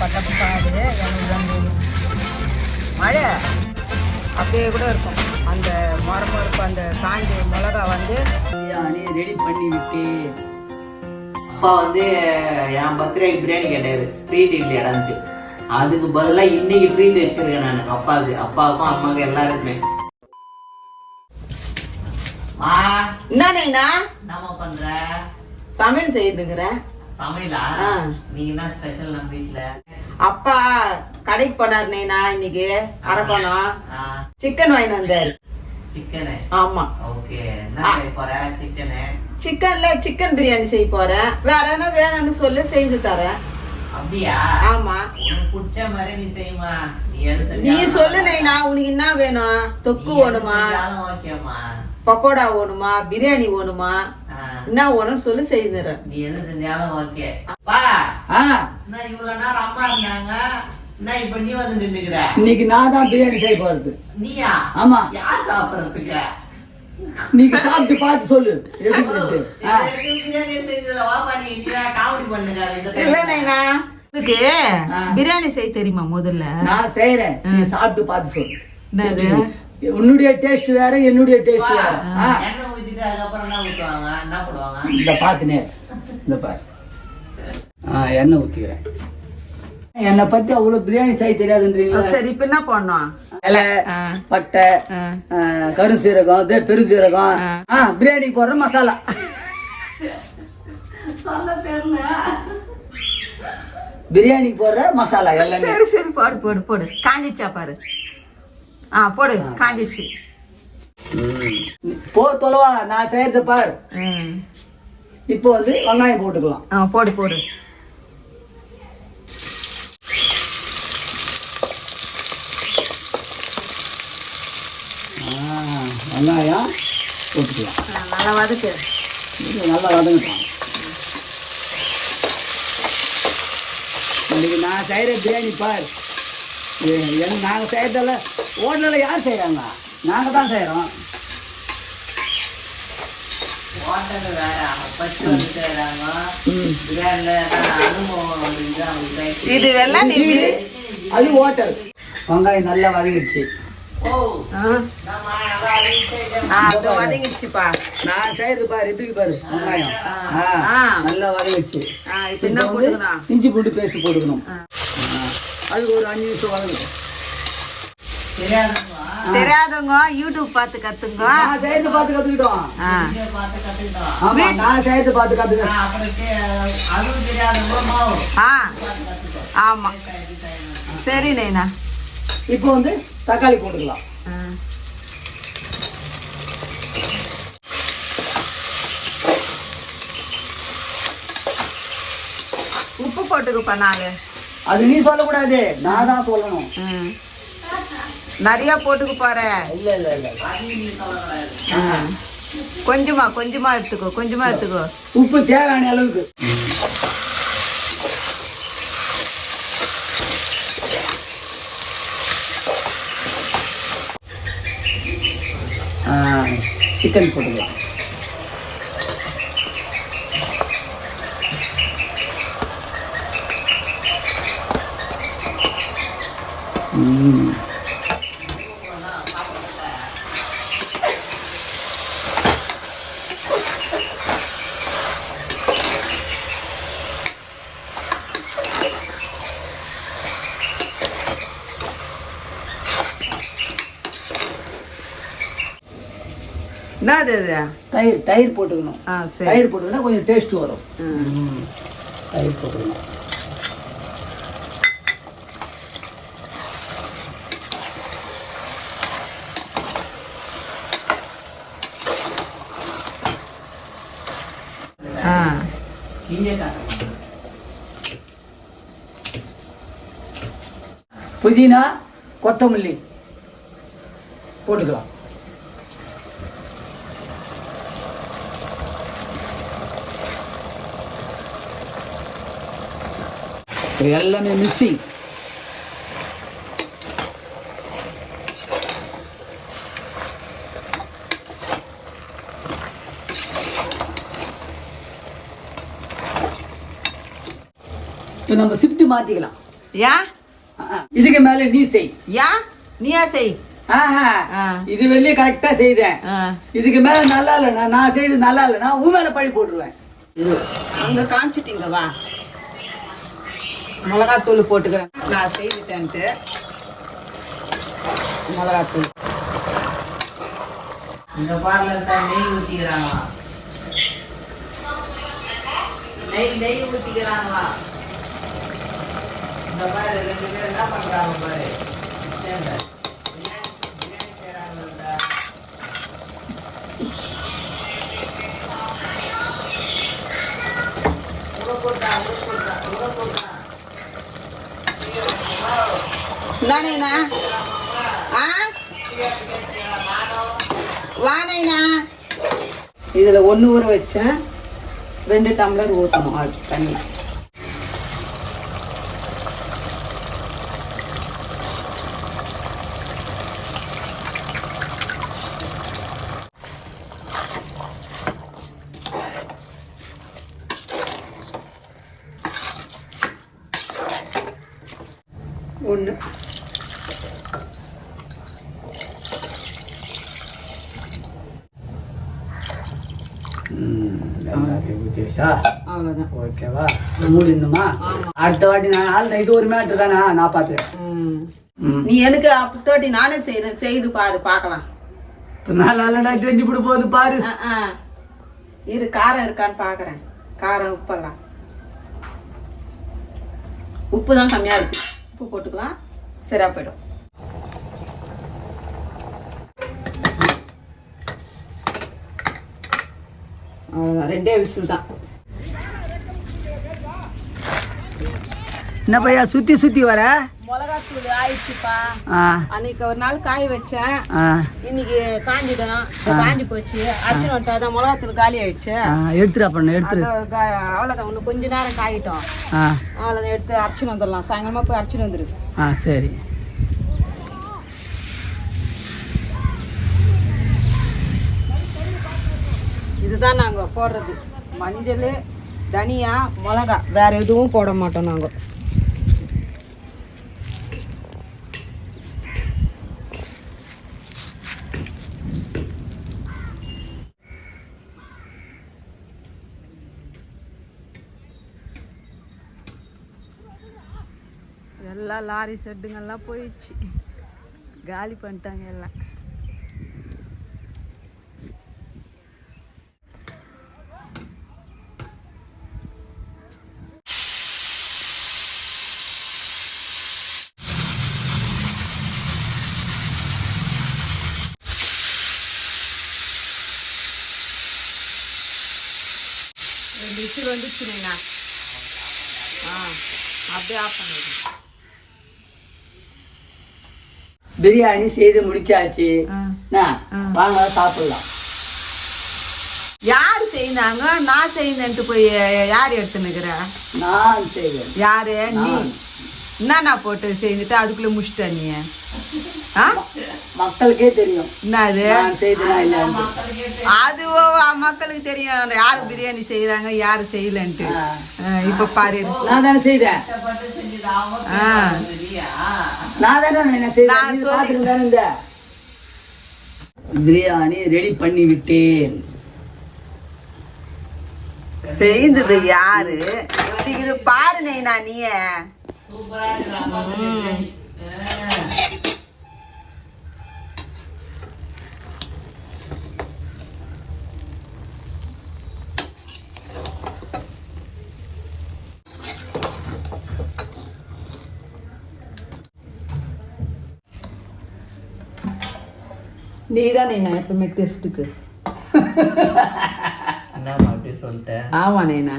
பக்கத்து பாது எனக்கு தான் தெரியும் மழை அப்படியே கூட இருக்கும். அந்த மரமும் இருக்கும் அந்த காஞ்ச மிளகா வந்து ரெடி பண்ணி விட்டு அப்பா வந்து என் பர்த்டேக்கு பிரியாணி கேட்டாரு. ட்ரீட் இல்லையாடான்ட்டு அதுக்கு பதிலாக இன்னைக்கு ட்ரீட் வச்சிருக்கேன் நான் அப்பாவுக்கு. அப்பாவுக்கும் அம்மாவுக்கும் எல்லாருக்குமே. என்னண்ணா என்னம்மா பண்ற? சமையல் செய்துங்கிறேன் சமையலா. நீங்க என்ன ஸ்பெஷல் நம்ம வீட்ல. அப்பா கடைக்கு போனார் நைனா இன்னைக்கு. அரக்கோணம். சிக்கன் வாங்கிட்டு வந்தாரு. சிக்கனு? ஆமா. ஓகே. என்ன போற? சிக்கனு? சிக்கன்ல சிக்கன் பிரியாணி செய்ய போறேன் வேற என்ன வேணும்னு சொல்லி செஞ்சு தரேன். அப்படியா? ஆமா. உனக்கு பிடிச்ச மாதிரி நீ செய்யுமா. நீ சொல்லு நைனா உனக்கு என்ன வேணும்? தொக்கு வேணுமா? பக்கோடா வேணுமா? பிரியாணி வேணுமா? என்ன வேணும்னு சொல்லி செய்து தரேன். நீ எது செஞ்சாலும் ஓகே பா ஆ. என்ன இவ்வளவு நேரம் அம்மா இருந்தாங்க? என்ன இப்ப நீ வந்து நின்னுக்கிற? இன்னைக்கு நான் தான் பிரியாணி செய்ய போறது. நீயா? ஆமா. யார் சாப்பிடுறதுக்கு? நீங்க சாப்பிட்டு பார்த்து சொல்லு. எப்படி பிரியாணி செஞ்சதுல வாப்பா நீ நீதான் காமெடி பண்ணுங்க இல்ல. நைனா இதுக்கு. பிரியாணி செய்ய தெரியுமா முதல்ல? நான் செய்யறேன் நீ சாப்பிட்டு பார்த்து சொல்லு? உன்னுடைய டேஸ்ட் வேற என்னுடைய டேஸ்ட் வேற. ஆ. எண்ணெய் ஊத்திட்டு அதுக்கப்புறம் என்ன ஊத்துவாங்க? என்ன போடுவாங்க? இந்த பாத்துனே இந்த பாரு. ஆ எண்ணெய் ஊத்திக்கிறேன். என்னை பத்தி அவ்வளவு பிரியாணி செய்ய தெரியாதுன்றீங்களா? சரி இப்ப என்ன பண்ணோம் இலை. பட்டை கருஞ்சீரகம் இதே பெருஞ்சீரகம். ஆ. பிரியாணிக்கு போடுற மசாலா. பிரியாணிக்கு போடுற மசாலா எல்லாமே. சரி சரி போடு போடு போடு. காஞ்சிச்சா பாரு. ஆ போடு காஞ்சிச்சு போ தொலைவா நான் செய்யறது பார். இப்போ வந்து வெங்காயம் போட்டுக்கலாம். ஆ போடு போடு. வெங்காயம் போட்டுக்கலாம். நல்லா வதக்கு. நல்லா வதங்கட்டும். இன்னைக்கு நான் செய்கிற பிரியாணி பார். நாங்கள் செய்யறதில்ல. ஹோட்டலில் யார் செய்கிறாங்க நாங்கள் தான் செய்கிறோம் ஹோட்டல் வேற பச்சு வந்து பிரியாணில அனுபவம் இது வெள்ளம் அது ஹோட்டல் வெங்காயம் நல்லா வதங்கிடுச்சு. அது வதங்கிடுச்சுப்பா. நான் செய்யறது பாரு எப்படி பாரு. வெங்காயம். ஆ, ஆ. நல்லா வதங்கிடுச்சு. இஞ்சி பூண்டு பேஸ்ட் போட்டுக்கணும். அதுக்கு ஒரு அஞ்சு நிமிஷம் வதங்கணும். தெரியாதவங்க யூடியூப் பார்த்து கத்துங்க. நான் செய்யறது பார்த்து கத்துக்கிட்டோம். பார்த்து கத்துக்கிட்டோம். ஆமா நான் செய்யறது பார்த்து கத்துக்கிட்டேன். அப்புறம் அதுவும் ஆ. ஆமா. சரி நைனா. இப்போ வந்து தக்காளி போட்டுக்கலாம். உப்பு போட்டுக்குப்பா நாலு அது நீ சொல்லக்கூடாது. நான் தான் சொல்லணும். நிறைய போட்டுக்கு சொல்லக்கூடாது கொஞ்சமா கொஞ்சமா எடுத்துக்கோ கொஞ்சமா எடுத்துக்கோ. உப்பு தேவையான அளவுக்கு. சிக்கன் போட்டுக்கலாம். ம். என்னது இது? தயிர் தயிர் போட்டுக்கணும். ஆ சரி. தயிர் போட்டுக்கினா கொஞ்சம் டேஸ்ட் வரும். தயிர் போட்டுக்கணும். புதினா கொத்தமல்லி. போட்டுக்கலாம். இது எல்லாமே மிக்சிங் இப்போ நம்ம ஷிஃப்ட் மாற்றிக்கலாம் ஏன் இதுக்கு மேல நீ செய். ஏன் நீயா செய். இது வெளியே கரெக்டா செய்தேன். இதுக்கு மேல நல்லா இல்லைண்ணா நான் செய்து நல்லா இல்லைன்னா உன் மேல பழி போட்டுருவேன். அங்க காமிச்சிட்டீங்க வா. மிளகாத்தூள் போட்டுக்கிறேன். நான் செய்துட்டேன்ட்டு. மிளகாத்தூள். இந்த பார்ல இருந்தா நெய் ஊற்றிக்கிறாங்களா நெய் நெய் ஊற்றிக்கிறாங்களா இந்த பாரு ரெண்டு பேர் என்ன பண்ணுறாங்க பாரு? சேர்ந்து. பிரியாணி பிரியாணி செய்றாங்கல்ல. உள்ள போட்டா, உள்ள போட்டா, உள்ள போட்டா. தானேண்ணா ஆ? வானேண்ணா இதில் ஒன்று ஊற வச்சேன். ரெண்டு டம்ளர் ஊற்றணும் அது தண்ணி ஒன்று அவ்வளோதான் ஓகேவா? மூடிடணுமா அடுத்த வாட்டி நான் ஆள் இது ஒரு மேட்ரு தானே நான் பார்த்துக்கிறேன். நீ எனக்கு அப்பத்தோட்டி நானே செய்யறேன் செய்து பாரு பார்க்கலாம். நான் நல்லா தெரிஞ்சு விட போகுது பாரு. இரு காரம் இருக்கான்னு பார்க்குறேன். காரம் உப்பெல்லாம் உப்பு தான் கம்மியாக இருக்கு. உப்பு போட்டுக்கலாம். சரியா போயிடும். அவ்வளோதான் ரெண்டே விசில் தான் என்ன பையா சுத்தி சுத்தி வர? மிளகாத்தூள் ஆயிடுச்சுப்பா. அன்னைக்கு ஒரு நாள் காய வச்சேன். இன்னைக்கு காஞ்சிடும். காஞ்சி போச்சு. அரிசி நட்டா தான் மிளகாத்தூள் காலி ஆயிடுச்சு. எடுத்துடா பண்ண கா- அவ்வளோதான் இன்னும் கொஞ்ச நேரம் காயிட்டோம். அவ்வளோதான் எடுத்து அரைச்சின்னு வந்துடலாம். சாயங்காலமா போய் அரைச்சின்னு வந்துரு. ஆ சரி. இதுதான் நாங்கள் போடுறது. மஞ்சள் தனியா மிளகா. வேற எதுவும் போட மாட்டோம் நாங்கள் எல்லாம் லாரி செட்டுங்கெல்லாம் போயிடுச்சு. காலி பண்ணிட்டாங்க எல்லாம் ரெண்டு விசில் வந்துச்சுண்ணா ஆ அப்படியே ஆஃப் பண்ணிடுங்க. பிரியாணி செய்து முடிச்சாச்சு. வாங்க சாப்பிடலாம். யார் செய்தாங்க நான் செய்தேன்ட்டு போய் யார் எடுத்துனுக்குற நான் செய்வேன் யாரு? நீ. என்னண்ணா போட்டு செய்துட்டு அதுக்குள்ள முடிச்சிட்ட நீ மக்களுக்கே தெரியும். நான் அது ஓ, மக்களுக்கு தெரியும். யார் பிரியாணி செய்யறாங்க யார் செய்யலன்ட்டு. இப்ப பாரு. நான் தானே. நான் நான் இருந்த. பிரியாணி ரெடி பண்ணி விட்டேன். செய்தது யாரு? இது பாரு நெய்னா நீ நீ தான் நெய்னா எப்பவுமே டெஸ்ட்டுக்கு என்னம்மா அப்படி சொல்லிட்டேன் ஆமா நெய்னா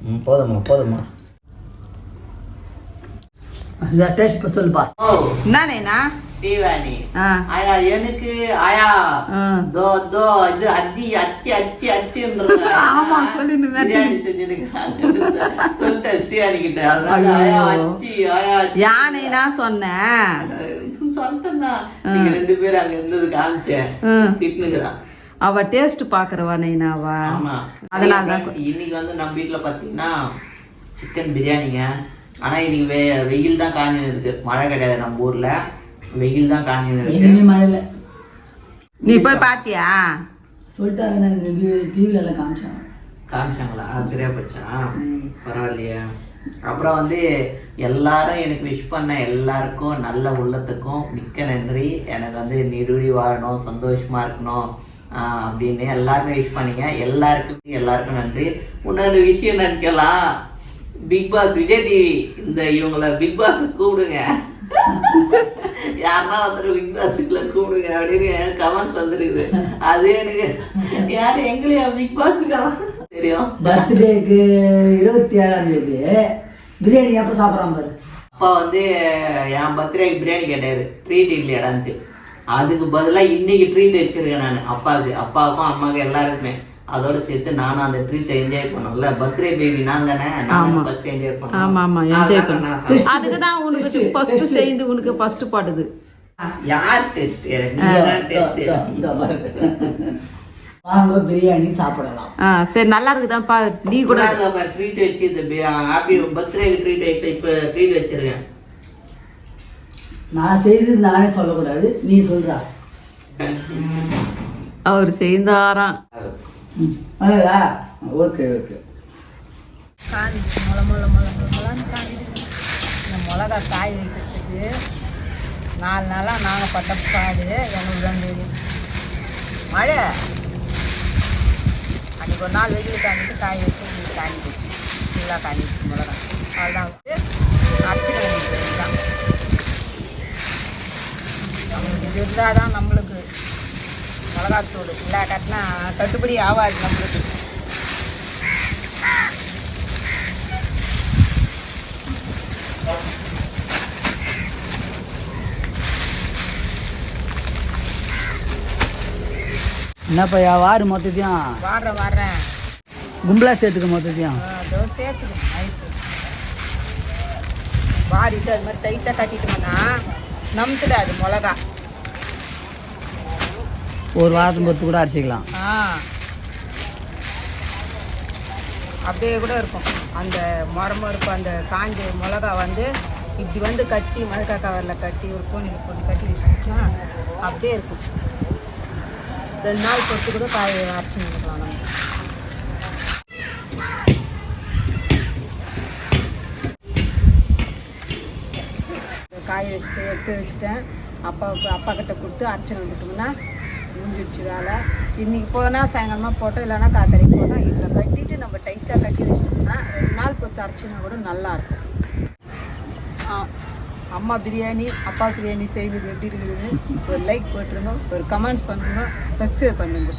ம் போதுமா போதுமா அந்த டேஸ்ட் சொல்லுப்பா ஓ. என்ன நெய்னா ஸ்ரீவாணி ஆ. ஆயா எனக்கு ஆயா. தோ தோ இது அத்தி அச்சி அச்சி அச்சின்ற ஆமா, தான் பிரியாணி செஞ்சிருக்காங்க சொல்லிட்டேன் ஸ்ரீவாணி கிட்ட அதனால ஆயா அச்சி ஆயா அச்சி. யானைனா சொன்னேன் சொல்லிட்டேன்னா நீங்க ரெண்டு பேரும் அங்க இருந்தது காமிச்சேன். திட்டுனுக்குதான். அவ டேஸ்ட் பாக்குறவா நைனாவா? ஆமா. அதனால தான் இன்னைக்கு வந்து நம்ம வீட்ல பாத்தீங்கன்னா சிக்கன் பிரியாணிங்க. ஆனா இன்னைக்கு வெ வெயில் தான் காஞ்சின்னு இருக்கு. மழை கிடையாது நம்ம ஊர்ல. வெயில் தான் காஞ்சின்னு இருக்கு. எதுவுமே மழை இல்லை. நீ போய் பாத்தியா? சொல்லிட்டாங்க டிவில எல்லாம் காமிச்சாங்க. காமிச்சாங்களா? சரியா போச்சா? பரவாயில்லையே. அப்புறம் வந்து எல்லாரும் எனக்கு விஷ் பண்ண எல்லாருக்கும் நல்ல உள்ளத்துக்கும் மிக்க நன்றி. எனக்கு வந்து நிருடி வாழணும் சந்தோஷமா இருக்கணும். அப்படின்னு எல்லாருமே விஷ் பண்ணீங்க. எல்லாருக்கும் எல்லாருக்கும் நன்றி. இன்னொரு விஷயம் நினைக்கலாம் பிக் பாஸ் விஜய் டிவி இந்த இவங்கள பிக் பாஸ் கூப்பிடுங்க. யாருன்னா ஒருத்தர் பிக் பாஸுக்குள்ள கூப்பிடுங்க அப்படின்னு கமெண்ட்ஸ் வந்துருக்குது. அது எனக்கு யார் எங்களையா பிக் பாஸுக்கா தெரியும். பர்த்டேக்கு இருபத்தி ஏழாம் தேதி. பிரியாணி எப்போ சாப்பிட்றான் பாரு. அப்பா வந்து என் பர்த்டேக்கு பிரியாணி கேட்டாரு. ட்ரீட் இல்லையாடான்ட்டு அதுக்கு பதிலாக இன்னைக்கு ட்ரீட் வச்சிருக்கேன் நான். அப்பாவுக்கு அப்பாவுக்கும் அம்மாவுக்கும் எல்லாருக்குமே. அதோட சேர்த்து நானும் அந்த ட்ரீட்டை என்ஜாய் பண்ணல பர்த்டே பேபி நான் தானே? நான் ஃபர்ஸ்ட் என்ஜாய் பண்ணேன் ஆமா ஆமா. என்ஜாய் அதான் பண்ண நான் அதுக்கு தான் உனக்கு ஃபர்ஸ்ட் செய்து உனக்கு ஃபர்ஸ்ட் பாடுது யார் டெஸ்ட் நீங்க தான் டெஸ்ட். வாங்க பிரியாணி சாப்பிடலாம். ஆ சரி நல்லா இருக்குதாப்பா. நீ கூட ட்ரீட் வச்சு இந்த ஹாப்பி பர்த்டேக்கு ட்ரீட் வச்சு இப்போ ட்ரீட் வச்சிருக்கேன். நான் செய்து நானே சொல்லக்கூடாது நீ சொல்றா. அவர் செய்தாராம். Okay okay. காஞ்சி முளை முளை முளை முளைன்னு காஞ்சி இந்த மிளகா காய் வைக்கிறதுக்கு நாலு நாளாக நாங்கள் பட்ட பாடு எங்களுக்கு தான் தெரியும் மழை அன்றைக்கி ஒரு நாள் வெயில் காஞ்சிட்டு காய் வச்சு போச்சு ஃபுல்லாக காஞ்சிச்சு மிளகா. அதுதான் வந்து வேண்டியது தான் இது இருந்தால் தான் நம்மளுக்கு மிளகாத்தூள் இல்லை கட்டினா கட்டுப்படி ஆகாது நம்மளுக்கு. என்னப்பா வாரு மொத்தத்தையும். வாடுறேன் வாடுறேன். கும்பலா சேர்த்துக்க மொத்தத்தையும். வாரிட்டு அது மாதிரி டைட்டாக கட்டிட்டோம்னா நம்பிடாது மிளகா. ஒரு வாரத்தை பொறுத்து கூட அரைச்சிக்கலாம் அப்படியே கூட இருக்கும். அந்த மரமும் இருக்கும் அந்த காஞ்ச மிளகா வந்து இப்படி வந்து கட்டி மிளகா கவரில் கட்டி ஒரு கோணி போட்டு கட்டி வச்சுட்டோம்னா அப்படியே இருக்கும். ரெண்டு நாள் பொறுத்து கூட காய் அரைச்சி நினைக்கலாம் நம்ம. காய வச்சுட்டு எடுத்து வச்சுட்டேன். அப்பாவுக்கு அப்பா கிட்ட கொடுத்து அரைச்சி வந்துட்டோம்னா முடிஞ்சிடுச்சு வேலை இன்னைக்கு போனால் சாயங்காலமாக போட்டோம் இல்லைனா காத்தரைக்கு போனால் இதில் கட்டிட்டு நம்ம டைட்டாக கட்டி வச்சிட்டோம்னா ரெண்டு நாள் பொறுத்து அரைச்சினா கூட நல்லாயிருக்கும் அம்மா பிரியாணி அப்பா பிரியாணி செய்வது எப்படி இருக்குதுன்னு ஒரு லைக் போட்டுருங்க ஒரு கமெண்ட்ஸ் பண்ணுங்க சப்ஸ்கிரைப் பண்ணுங்க.